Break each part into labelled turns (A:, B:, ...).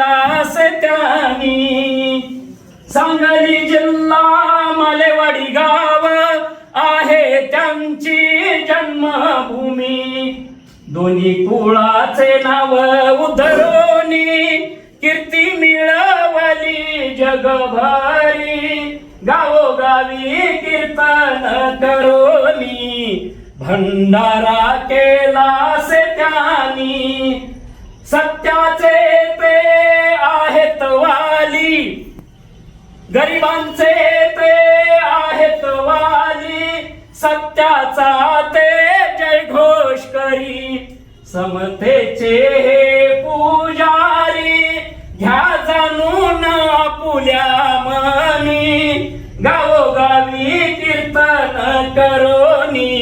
A: केलास त्यानी. सांगली जिल्हा मालेवाडी गाव आहे त्यांची जन्मभूमी. दोन्ही कुळाचे नाव उधरोनी कीर्ती मिळवली जगभारी. गावोगावी कीर्तन करोनी भंडारा केलास त्यानी. सत्या गरिबांचे ते आहेत वाली सत्याचा ते जय घोष करी. समतेचे हे पुजारी घ्या जाणून आपुल्या मनी. गावोगावी कीर्तन करोनी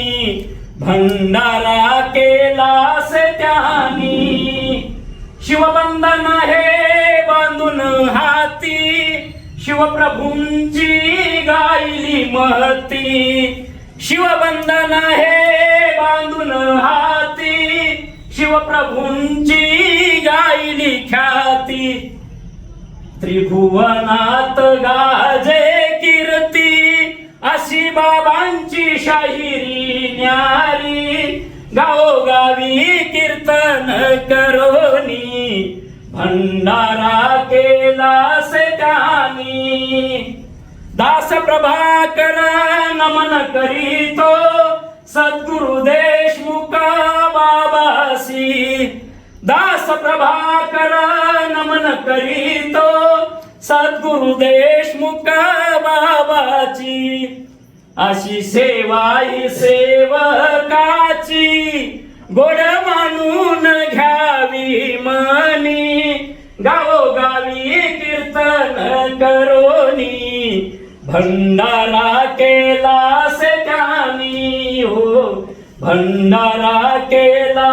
A: भंडारा केलास त्यानी. शिवबंद शिवप्रभूंची गायली महती. शिवबंधन हे बांधून हाती. शिवप्रभूंची गायली ख्याती. त्रिभुवनात गाजे कीर्ती. अशी बाबांची शाहिरी न्यारी. गावोगावी कीर्तन करोनी. भंडारा दास प्रभाकर नमन करीतो सद्गुरु देशमुख बाबासी दास प्रभाकर नमन करीतो सद्गुरु देशमुख बाबाची अशी सेवा सेवकाची गोड मानून घ्यावी मनी. भंडारा केलास त्यांनी हो भंडारा केला